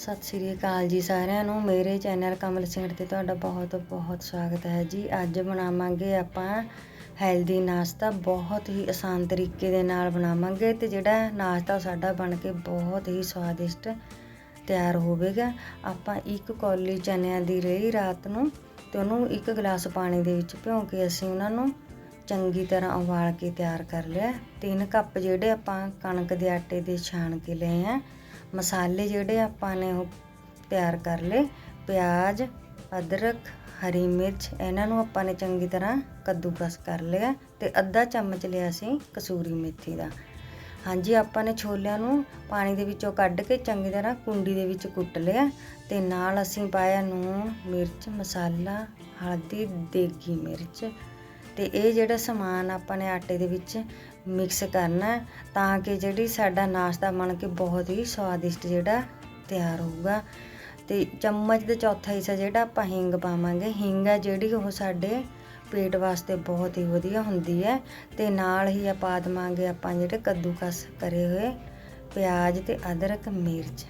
ਸਤਿ ਸ਼੍ਰੀ ਅਕਾਲ ਜੀ ਸਾਰਿਆਂ ਨੂੰ। ਮੇਰੇ ਚੈਨਲ ਕਮਲ ਸਿੰਘ ਤੇ ਤੁਹਾਡਾ ਬਹੁਤ ਬਹੁਤ ਸਵਾਗਤ ਹੈ ਜੀ। ਅੱਜ ਬਣਾਵਾਂਗੇ ਆਪਾਂ ਹੈਲਦੀ ਨਾਸ਼ਤਾ। ਬਹੁਤ ਹੀ ਆਸਾਨ ਤਰੀਕੇ ਦੇ ਨਾਲ ਬਣਾਵਾਂਗੇ ਤੇ ਜਿਹੜਾ ਨਾਸ਼ਤਾ ਸਾਡਾ ਬਣ ਕੇ ਬਹੁਤ ਹੀ ਸਵਾਦਿਸ਼ਟ ਤਿਆਰ ਹੋਵੇਗਾ। ਆਪਾਂ ਇੱਕ ਕੌਲੀ ਚਨਿਆਂ ਦੀ ਰਹੀ ਰਾਤ ਨੂੰ ਤੇ ਉਹਨੂੰ ਇੱਕ ਗਲਾਸ ਪਾਣੀ ਦੇ ਵਿੱਚ ਭਿਉਂ ਕੇ ਅਸੀਂ ਉਹਨਾਂ ਨੂੰ ਚੰਗੀ ਤਰ੍ਹਾਂ ਉਬਾਲ ਕੇ ਤਿਆਰ ਕਰ ਲਿਆ। ਤਿੰਨ ਕੱਪ ਜਿਹੜੇ ਆਪਾਂ ਕਣਕ ਦੇ ਆਟੇ ਦੇ ਛਾਣ ਕੇ ਲਏ ਆ। ਮਸਾਲੇ ਜਿਹੜੇ ਆਪਾਂ ਨੇ ਉਹ ਤਿਆਰ ਕਰ ਲਏ। ਪਿਆਜ਼, ਅਦਰਕ, ਹਰੀ ਮਿਰਚ, ਇਹਨਾਂ ਨੂੰ ਆਪਾਂ ਨੇ ਚੰਗੀ ਤਰ੍ਹਾਂ ਕੱਦੂਕਸ ਕਰ ਲਿਆ ਤੇ ਅੱਧਾ ਚਮਚ ਲਿਆ ਸੀ ਕਸੂਰੀ ਮੇਥੀ ਦਾ। ਹਾਂਜੀ, ਆਪਾਂ ਨੇ ਛੋਲਿਆਂ ਨੂੰ ਪਾਣੀ ਦੇ ਵਿੱਚੋਂ ਕੱਢ ਕੇ ਚੰਗੀ ਤਰ੍ਹਾਂ ਕੁੰਡੀ ਦੇ ਵਿੱਚ ਕੁੱਟ ਲਿਆ ਤੇ ਨਾਲ ਅਸੀਂ ਪਾਇਆ ਨੂਣ, ਮਿਰਚ, ਮਸਾਲਾ, ਹਲਦੀ, ਦੇਗੀ ਮਿਰਚ। ਤੇ ਇਹ ਜਿਹੜਾ ਸਮਾਨ ਆਪਾਂ ਨੇ ਆਟੇ ਦੇ ਵਿੱਚ ਮਿਕਸ ਕਰਨਾ ਤਾਂ ਕਿ ਜਿਹੜੀ ਸਾਡਾ ਨਾਸ਼ਤਾ ਬਣ ਕੇ ਬਹੁਤ ਹੀ ਸਵਾਦਿਸ਼ਟ ਜਿਹੜਾ ਤਿਆਰ ਹੋਊਗਾ। ਤੇ ਚਮਚ ਦੇ ਚੌਥਾ ਹਿੱਸਾ ਜਿਹੜਾ ਆਪਾਂ ਹਿੰਗ ਪਾਵਾਂਗੇ। ਹਿੰਗ ਹੈ ਜਿਹੜੀ ਉਹ ਸਾਡੇ ਪੇਟ ਵਾਸਤੇ ਬਹੁਤ ਹੀ ਵਧੀਆ ਹੁੰਦੀ ਹੈ। ਤੇ ਨਾਲ ਹੀ ਆ ਪਾ ਦੇਵਾਂਗੇ ਆਪਾਂ ਜਿਹੜੇ ਕੱਦੂਕਸ ਕਰੇ ਹੋਏ ਪਿਆਜ਼ ਤੇ ਅਦਰਕ, ਮਿਰਚ।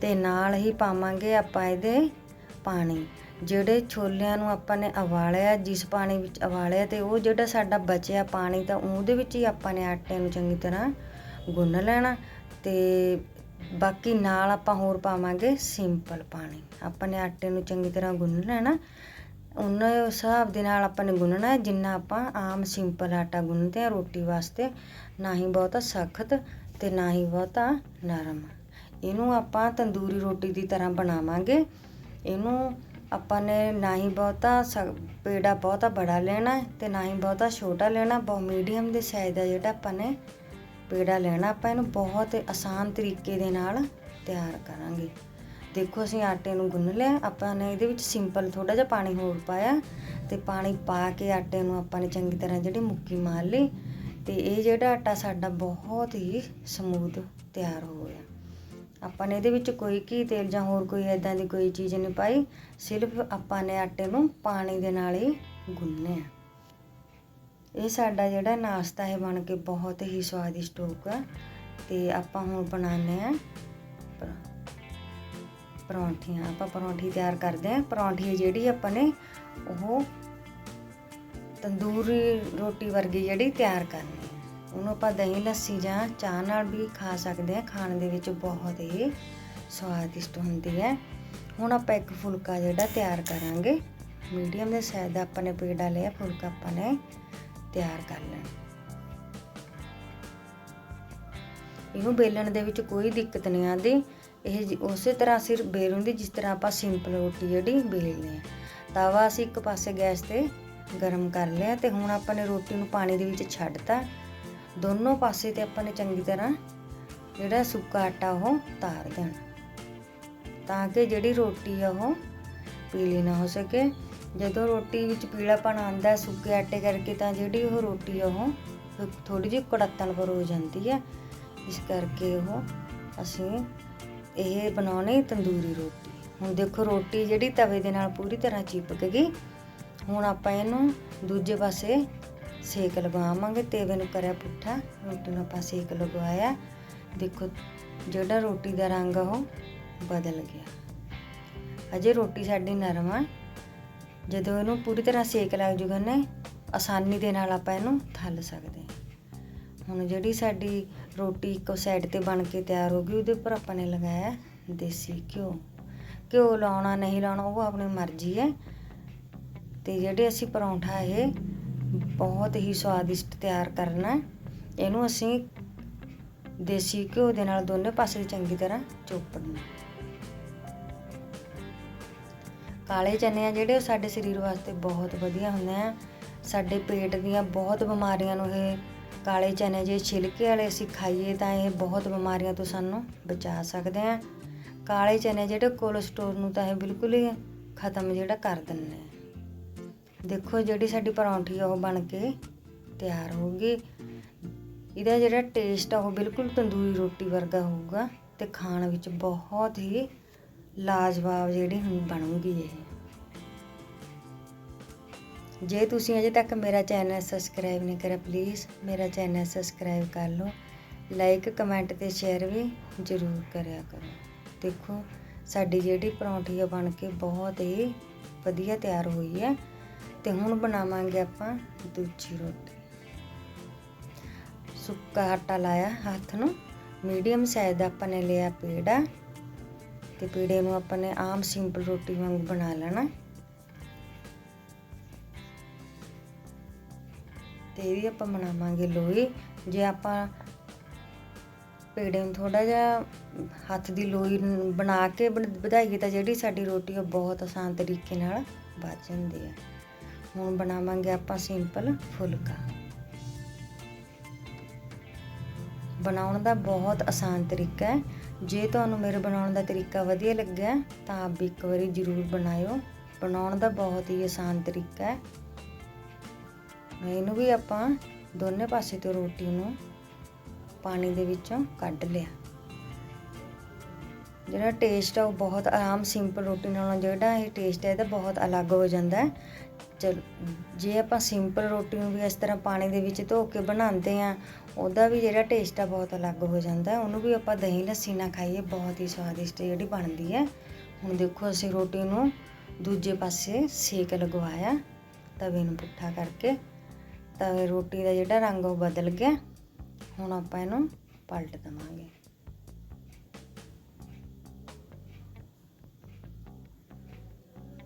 ਤੇ ਨਾਲ ਹੀ ਪਾਵਾਂਗੇ ਆਪਾਂ ਇਹਦੇ ਪਾਣੀ। ਜਿਹੜੇ ਛੋਲਿਆਂ ਨੂੰ ਆਪਾਂ ਨੇ ਉਬਾਲਿਆ ਜਿਸ ਪਾਣੀ ਵਿੱਚ ਉਬਾਲਿਆ ਤੇ ਉਹ ਜਿਹੜਾ ਸਾਡਾ ਬਚਿਆ ਪਾਣੀ ਤਾਂ ਉਹਦੇ ਵਿੱਚ ਹੀ ਆਪਾਂ ਨੇ ਆਟੇ ਨੂੰ ਚੰਗੀ ਤਰ੍ਹਾਂ ਗੁੰਨ ਲੈਣਾ ਤੇ ਬਾਕੀ ਨਾਲ ਆਪਾਂ ਹੋਰ ਪਾਵਾਂਗੇ ਸਿੰਪਲ ਪਾਣੀ। ਆਪਾਂ ਨੇ ਆਟੇ ਨੂੰ ਚੰਗੀ ਤਰ੍ਹਾਂ ਗੁੰਨ ਲੈਣਾ। ਉਹਨਾਂ ਹਿਸਾਬ ਦੇ ਨਾਲ ਆਪਾਂ ਨੇ ਗੁੰਨਣਾ ਜਿੰਨਾ ਆਪਾਂ ਆਮ ਸਿੰਪਲ ਆਟਾ ਗੁੰਨਦੇ ਆ ਰੋਟੀ ਵਾਸਤੇ, ਨਾ ਹੀ ਬਹੁਤਾ ਸਖਤ ਤੇ ਨਾ ਹੀ ਬਹੁਤਾ ਨਰਮ। ਇਹਨੂੰ ਆਪਾਂ ਤੰਦੂਰੀ ਰੋਟੀ ਦੀ ਤਰ੍ਹਾਂ ਬਣਾਵਾਂਗੇ। ਇਹਨੂੰ ਆਪਾਂ ਨੇ ਨਾ ਹੀ ਬਹੁਤਾ ਸ- ਪੇੜਾ ਬਹੁਤਾ ਬੜਾ ਲੈਣਾ ਹੈ ਤੇ ਨਾ ਹੀ ਬਹੁਤਾ ਛੋਟਾ ਲੈਣਾ ਬਹੁਤ ਮੀਡੀਅਮ ਦੇ ਸਾਈਜ਼ ਦਾ ਜਿਹੜਾ ਆਪਾਂ ਨੇ ਪੇੜਾ ਲੈਣਾ, ਆਪਾਂ ਇਹਨੂੰ ਬਹੁਤ ਆਸਾਨ ਤਰੀਕੇ ਦੇ ਨਾਲ ਤਿਆਰ ਕਰਾਂਗੇ। ਦੇਖੋ ਅਸੀਂ ਆਟੇ ਨੂੰ ਗੁੰਨ ਲਿਆ, ਆਪਾਂ ਨੇ ਇਹਦੇ ਵਿੱਚ ਸਿੰਪਲ ਥੋੜਾ ਜਿਹਾ ਪਾਣੀ ਹੋਰ ਪਾਇਆ ਤੇ ਪਾਣੀ ਪਾ ਕੇ ਆਟੇ ਨੂੰ ਆਪਾਂ ਨੇ ਚੰਗੀ ਤਰ੍ਹਾਂ ਜਿਹੜੀ ਮੁੱਕੀ ਮਾਰ ਲਈ ਤੇ ਇਹ ਜਿਹੜਾ ਆਟਾ ਸਾਡਾ ਬਹੁਤ ਹੀ ਸਮੂਥ ਤਿਆਰ ਹੋ ਗਿਆ ਆਪਾਂ ਨੇ ਇਹਦੇ ਵਿੱਚ ਕੋਈ ਘੀ, ਤੇਲ ਜਾਂ ਹੋਰ ਕੋਈ ਐਦਾਂ ਦੀ ਕੋਈ ਚੀਜ਼ ਨਹੀਂ ਪਾਈ। ਸਿਰਫ ਆਪਾਂ ਨੇ ਆਟੇ ਨੂੰ ਪਾਣੀ ਦੇ ਨਾਲ ਹੀ ਗੁੰਨਿਆ ਇਹ ਸਾਡਾ ਜਿਹੜਾ ਨਾਸ਼ਤਾ ਹੈ ਬਣ ਕੇ ਬਹੁਤ ਹੀ ਸਵਾਦਿਸ਼ਟ ਹੋਊਗਾ। ਤੇ ਆਪਾਂ ਹੁਣ ਬਣਾਉਂਦੇ ਆ ਪਰੌਂਠੀਆਂ। ਆਪਾਂ ਪਰੌਂਠੀ ਤਿਆਰ ਕਰਦੇ ਆ ਪਰੌਂਠੀ ਜਿਹੜੀ ਆਪਾਂ ਨੇ ਉਹ ਤੰਦੂਰੀ ਰੋਟੀ ਵਰਗੀ ਜਿਹੜੀ ਤਿਆਰ ਕਰਨੀ। ਉਹਨੂੰ ਆਪਾਂ ਦਹੀਂ, ਲੱਸੀ ਜਾਂ ਚਾਹ ਨਾਲ ਵੀ ਖਾ ਸਕਦੇ ਹਾਂ। ਖਾਣ ਦੇ ਵਿੱਚ ਬਹੁਤ ਹੀ ਸਵਾਦਿਸ਼ਟ ਹੁੰਦੀ ਹੈ। ਹੁਣ ਆਪਾਂ ਇੱਕ ਫੁਲਕਾ ਜਿਹੜਾ ਤਿਆਰ ਕਰਾਂਗੇ। ਮੀਡੀਅਮ ਦੇ ਸਾਈਜ਼ ਦਾ ਆਪਾਂ ਨੇ ਪੇੜਾ ਲਿਆ ਫੁਲਕਾ ਆਪਾਂ ਨੇ ਤਿਆਰ ਕਰ ਲੈਣਾ। ਇਹਨੂੰ ਬੇਲਣ ਦੇ ਵਿੱਚ ਕੋਈ ਦਿੱਕਤ ਨਹੀਂ ਆਉਂਦੀ। ਇਹ ਉਸੇ ਤਰ੍ਹਾਂ ਸਿਰ ਬੇਲ ਹੁੰਦੀ ਜਿਸ ਤਰ੍ਹਾਂ ਆਪਾਂ ਸਿੰਪਲ ਰੋਟੀ ਜਿਹੜੀ ਬੇਲਦੇ ਆ ਤਵਾ ਅਸੀਂ ਇੱਕ ਪਾਸੇ ਗੈਸ ਤੇ ਗਰਮ ਕਰ ਲਿਆ ਤੇ ਹੁਣ ਆਪਾਂ ਨੇ ਰੋਟੀ ਨੂੰ ਪਾਣੀ ਦੇ ਵਿੱਚ ਛੱਡਤਾ। ਦੋਨੋਂ ਪਾਸੇ ਤੇ ਆਪਾਂ ਨੇ ਚੰਗੀ ਤਰ੍ਹਾਂ ਜਿਹੜਾ ਸੁੱਕਾ ਆਟਾ ਉਹ ਤਾਰ ਦੇਣਾ। ਤਾਂ ਕਿ ਜਿਹੜੀ ਰੋਟੀ ਆ ਉਹ ਪੀਲੀ ਨਾ ਹੋ ਸਕੇ। ਜਦੋਂ ਰੋਟੀ ਵਿੱਚ ਪੀਲਾਪਣ ਆਉਂਦਾ ਸੁੱਕੇ ਆਟੇ ਕਰਕੇ ਤਾਂ ਜਿਹੜੀ ਉਹ ਰੋਟੀ ਆ ਉਹ ਥੋੜੀ ਜਿਹੀ ਕੜੱਤਣ ਪਰ ਹੋ ਜਾਂਦੀ ਹੈ। ਇਸ ਕਰਕੇ ਉਹ ਅਸੀਂ ਇਹ ਬਣਾਉਣੀ ਤੰਦੂਰੀ ਰੋਟੀ। ਹੁਣ ਦੇਖੋ ਰੋਟੀ ਜਿਹੜੀ ਤਵੇ ਦੇ ਨਾਲ ਪੂਰੀ ਤਰ੍ਹਾਂ ਚਿਪਕ ਗਈ। ਹੁਣ ਆਪਾਂ ਇਹਨੂੰ ਦੂਜੇ ਪਾਸੇ ਸੇਕ ਲਗਾਵਾਂਗੇ ਤੇਵੇ ਨੂੰ ਕਰਿਆ ਪੁੱਠਾ, ਰੋਟੀ ਨੂੰ ਆਪਾਂ ਸੇਕ ਲਗਵਾਇਆ। ਦੇਖੋ, ਜਿਹੜਾ ਰੋਟੀ ਦਾ ਰੰਗ ਉਹ ਬਦਲ ਗਿਆ। ਅਜੇ ਰੋਟੀ ਸਾਡੀ ਨਰਮ ਆ। ਜਦੋਂ ਇਹਨੂੰ ਪੂਰੀ ਤਰ੍ਹਾਂ ਸੇਕ ਲੱਗ ਜੂਗਾ ਨਾ, ਆਸਾਨੀ ਦੇ ਨਾਲ ਆਪਾਂ ਇਹਨੂੰ ਥੱਲ ਸਕਦੇ ਹੁਣ ਜਿਹੜੀ ਸਾਡੀ ਰੋਟੀ ਇੱਕੋ ਸਾਈਡ ਤੇ ਬਣ ਕੇ ਤਿਆਰ ਹੋ ਗਈ, ਉਹਦੇ ਉੱਪਰ ਆਪਾਂ ਨੇ ਲਗਾਇਆ ਦੇਸੀ ਘਿਓ। ਘਿਓ ਲਾਉਣਾ, ਨਹੀਂ ਲਾਉਣਾ, ਉਹ ਆਪਣੀ ਮਰਜ਼ੀ ਹੈ। ਤੇ ਜਿਹੜੇ ਅਸੀਂ ਪਰੌਂਠਾ ਇਹ ਬਹੁਤ ਹੀ ਸਵਾਦਿਸ਼ਟ ਤਿਆਰ ਕਰਨਾ ਇਹਨੂੰ ਅਸੀਂ ਦੇਸੀ ਘਿਓ ਦੇ ਨਾਲ ਦੋਨੇ ਪਾਸੇ ਚੰਗੀ ਤਰ੍ਹਾਂ ਚੋਪੜਨਾ ਕਾਲੇ ਚਨੇ ਆ ਜਿਹੜੇ, ਉਹ ਸਾਡੇ ਸਰੀਰ ਵਾਸਤੇ ਬਹੁਤ ਵਧੀਆ ਹੁੰਦੇ ਆ। ਸਾਡੇ ਪੇਟ ਦੀਆਂ ਬਹੁਤ ਬਿਮਾਰੀਆਂ ਨੂੰ ਇਹ ਕਾਲੇ ਚਨੇ ਜੇ ਛਿਲਕੇ ਵਾਲੇ ਅਸੀਂ ਖਾਈਏ ਤਾਂ ਇਹ ਬਹੁਤ ਬਿਮਾਰੀਆਂ ਤੋਂ ਸਾਨੂੰ ਬਚਾ ਸਕਦੇ ਆ। ਕਾਲੇ ਚਨੇ ਜਿਹੜੇ ਕੋਲੇਸਟ੍ਰੋਲ ਨੂੰ ਤਾਂ ਇਹ ਬਿਲਕੁਲ ਹੀ ਖਤਮ ਜਿਹੜਾ ਕਰ ਦਿੰਦੇ ਆ। ਦੇਖੋ ਜਿਹੜੀ ਸਾਡੀ ਪਰੌਂਠੀ ਆ ਉਹ ਬਣ ਕੇ ਤਿਆਰ ਹੋ ਗਈ। ਇਹਦਾ ਜਿਹੜਾ ਟੇਸਟ ਆ ਉਹ ਬਿਲਕੁਲ ਤੰਦੂਰੀ ਰੋਟੀ ਵਰਗਾ ਹੋਊਗਾ ਤੇ ਖਾਣ ਵਿੱਚ ਬਹੁਤ ਹੀ ਲਾਜਵਾਬ ਜਿਹੜੀ ਹੁਣ ਬਣੂਗੀ ਇਹ। ਜੇ ਤੁਸੀਂ ਅਜੇ ਤੱਕ ਮੇਰਾ ਚੈਨਲ ਸਬਸਕ੍ਰਾਈਬ ਨਹੀਂ ਕਰਿਆ ਪਲੀਜ਼ ਮੇਰਾ ਚੈਨਲ ਸਬਸਕ੍ਰਾਈਬ ਕਰ ਲਓ। ਲਾਈਕ ਕਮੈਂਟ ਤੇ ਸ਼ੇਅਰ ਵੀ ਜ਼ਰੂਰ ਕਰਿਆ ਕਰੋ। ਦੇਖੋ, ਸਾਡੀ ਜਿਹੜੀ ਪਰੌਂਠੀ ਆ ਬਣ ਕੇ ਬਹੁਤ ਹੀ ਵਧੀਆ ਤਿਆਰ ਹੋਈ ਹੈ। ਤੇ ਹੁਣ ਬਣਾਵਾਂਗੇ ਆਪਾਂ ਦੂਜੀ ਰੋਟੀ। ਸੁੱਕਾ ਆਟਾ ਲਾਇਆ ਹੱਥ ਨੂੰ ਮੀਡੀਅਮ ਸਾਈਜ਼ ਦਾ ਆਪਾਂ ਨੇ ਲਿਆ ਪੇੜਾ ਤੇ ਪੇੜੇ ਨੂੰ ਆਪਾਂ ਨੇ ਆਮ ਸਿੰਪਲ ਰੋਟੀ ਵਾਂਗ ਬਣਾ ਲੈਣਾ। ਤੇ ਇਹ ਵੀ ਆਪਾਂ ਬਣਾਵਾਂਗੇ ਲੋਈ ਜੇ ਆਪਾਂ ਪੇੜੇ ਨੂੰ ਥੋੜਾ ਜਿਹਾ ਹੱਥ ਦੀ ਲੋਈ ਬਣਾ ਕੇ ਵਧਾਈਏ ਤਾਂ ਜਿਹੜੀ ਸਾਡੀ ਰੋਟੀ ਉਹ ਬਹੁਤ ਆਸਾਨ ਤਰੀਕੇ ਨਾਲ ਬਚ ਜਾਂਦੀ ਹੈ ਹੁਣ ਬਣਾਵਾਂਗੇ ਆਪਾਂ ਸਿੰਪਲ ਫੁਲਕਾ। ਬਣਾਉਣ ਦਾ ਬਹੁਤ ਆਸਾਨ ਤਰੀਕਾ ਹੈ। ਜੇ ਤੁਹਾਨੂੰ ਮੇਰੇ ਬਣਾਉਣ ਦਾ ਤਰੀਕਾ ਵਧੀਆ ਲੱਗਿਆ, ਤਾਂ ਆਪ ਵੀ ਇੱਕ ਵਾਰੀ ਜ਼ਰੂਰ ਬਣਾਇਓ। ਬਣਾਉਣ ਦਾ ਬਹੁਤ ਹੀ ਆਸਾਨ ਤਰੀਕਾ ਹੈ। ਇਹਨੂੰ ਵੀ ਆਪਾਂ ਦੋਨੇ ਪਾਸੇ ਤੋਂ ਰੋਟੀ ਨੂੰ ਪਾਣੀ ਦੇ ਵਿੱਚੋਂ ਕੱਢ ਲਿਆ। ਜਿਹੜਾ ਟੇਸਟ ਆ ਉਹ ਬਹੁਤ ਆਰਾਮ ਸਿੰਪਲ ਰੋਟੀ ਨਾਲੋਂ ਜਿਹੜਾ ਇਹ ਟੇਸਟ ਹੈ ਇਹਦਾ ਬਹੁਤ ਅਲੱਗ ਹੋ ਜਾਂਦਾ ਹੈ। ਚਲ, ਜੇ ਆਪਾਂ ਸਿੰਪਲ ਰੋਟੀ ਨੂੰ ਵੀ ਇਸ ਤਰ੍ਹਾਂ ਪਾਣੀ ਦੇ ਵਿੱਚ ਧੋ ਕੇ ਬਣਾਉਂਦੇ ਆ ਉਹਦਾ ਵੀ ਜਿਹੜਾ ਟੇਸਟ ਆ ਬਹੁਤ ਅਲੱਗ ਹੋ ਜਾਂਦਾ ਹੈ। ਉਹਨੂੰ ਵੀ ਆਪਾਂ ਦਹੀਂ ਲੱਸੀ ਨਾਲ ਖਾਈਏ, ਬਹੁਤ ਹੀ ਸਵਾਦਿਸ਼ਟ ਜਿਹੜੀ ਬਣਦੀ ਹੈ। ਹੁਣ ਦੇਖੋ ਅਸੀਂ ਰੋਟੀ ਨੂੰ ਦੂਜੇ ਪਾਸੇ ਸੇਕ ਲਗਵਾਇਆ, ਤਵੇ ਨੂੰ ਪੁੱਠਾ ਕਰਕੇ। ਤਵੇ ਰੋਟੀ ਦਾ ਜਿਹੜਾ ਰੰਗ ਉਹ ਬਦਲ ਗਿਆ। ਹੁਣ ਆਪਾਂ ਇਹਨੂੰ ਪਲਟ ਦਵਾਂਗੇ।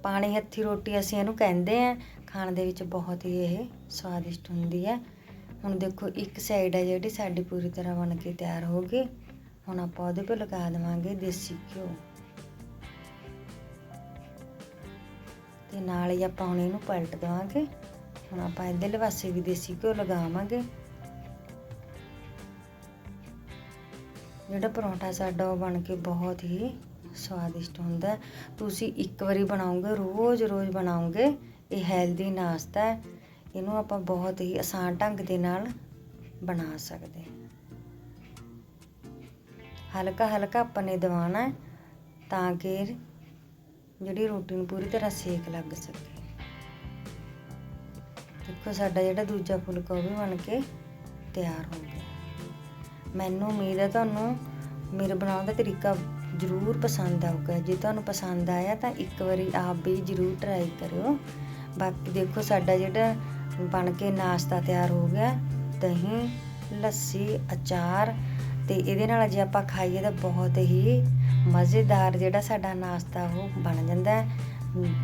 ਪਾਣੀ ਹੱਥੀ ਰੋਟੀ ਅਸੀਂ ਇਹਨੂੰ ਕਹਿੰਦੇ ਆ, ਖਾਣ ਦੇ ਵਿੱਚ ਬਹੁਤ ਹੀ ਇਹ ਸਵਾਦਿਸ਼ਟ ਹੁੰਦੀ ਹੈ। ਹੁਣ ਦੇਖੋ, ਇੱਕ ਸਾਈਡ ਹੈ ਜਿਹੜੀ ਸਾਡੀ ਪੂਰੀ ਤਰ੍ਹਾਂ ਬਣ ਕੇ ਤਿਆਰ ਹੋ ਗਈ। ਹੁਣ ਆਪਾਂ ਉਹਦੇ 'ਤੇ ਲਗਾ ਦੇਵਾਂਗੇ ਦੇਸੀ ਘਿਓ। ਤੇ ਨਾਲ ਹੀ ਆਪਾਂ ਹੁਣ ਇਹਨੂੰ ਪਲਟ ਦੇਵਾਂਗੇ। ਹੁਣ ਆਪਾਂ ਇੱਧਰਲੇ ਪਾਸੇ ਵੀ ਦੇਸੀ ਘਿਓ ਲਗਾਵਾਂਗੇ। ਜਿਹੜਾ ਪਰੌਂਠਾ ਸਾਡਾ ਉਹ ਬਣ ਕੇ ਬਹੁਤ ਹੀ ਸਵਾਦਿਸ਼ਟ ਹੁੰਦਾ ਤੁਸੀਂ ਇੱਕ ਵਾਰੀ ਬਣਾਓਗੇ ਰੋਜ਼-ਰੋਜ਼ ਬਣਾਓਗੇ, ਇਹ ਹੈਲਦੀ ਨਾਸ਼ਤਾ ਹੈ। ਇਹਨੂੰ ਆਪਾਂ ਬਹੁਤ ਹੀ ਆਸਾਨ ਢੰਗ ਦੇ ਨਾਲ ਬਣਾ ਸਕਦੇ ਹਾਂ। ਹਲਕਾ ਹਲਕਾ ਆਪਾਂ ਨੇ ਦਵਾਣਾ ਤਾਂ ਕਿ ਜਿਹੜੀ ਰੋਟੀ ਨੂੰ ਪੂਰੀ ਤਰ੍ਹਾਂ ਸੇਕ ਲੱਗ ਸਕੇ। ਦੇਖੋ ਸਾਡਾ ਜਿਹੜਾ ਦੂਜਾ ਫੁਲਕਾ ਉਹ ਵੀ ਬਣ ਕੇ ਤਿਆਰ ਹੋ ਗਿਆ। ਮੈਨੂੰ ਉਮੀਦ ਹੈ ਤੁਹਾਨੂੰ ਮੇਰੇ ਬਣਾਉਣ ਦਾ ਤਰੀਕਾ ਜ਼ਰੂਰ ਪਸੰਦ ਆਊਗਾ। ਜੇ ਤੁਹਾਨੂੰ ਪਸੰਦ ਆਇਆ ਤਾਂ ਇੱਕ ਵਾਰੀ ਆਪ ਵੀ ਜ਼ਰੂਰ ਟਰਾਈ ਕਰਿਓ। ਬਾਕੀ ਦੇਖੋ ਸਾਡਾ ਜਿਹੜਾ ਬਣ ਕੇ ਨਾਸ਼ਤਾ ਤਿਆਰ ਹੋ ਗਿਆ, ਦਹੀਂ, ਲੱਸੀ, ਅਚਾਰ ਤੇ ਇਹਦੇ ਨਾਲ ਜੇ ਆਪਾਂ ਖਾਈਏ ਤਾਂ ਬਹੁਤ ਹੀ ਮਜ਼ੇਦਾਰ ਜਿਹੜਾ ਸਾਡਾ ਨਾਸ਼ਤਾ ਉਹ ਬਣ ਜਾਂਦਾ ਹੈ।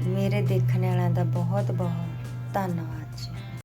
ਮੇਰੇ ਦੇਖਣ ਵਾਲਿਆਂ ਦਾ ਬਹੁਤ ਬਹੁਤ ਧੰਨਵਾਦ।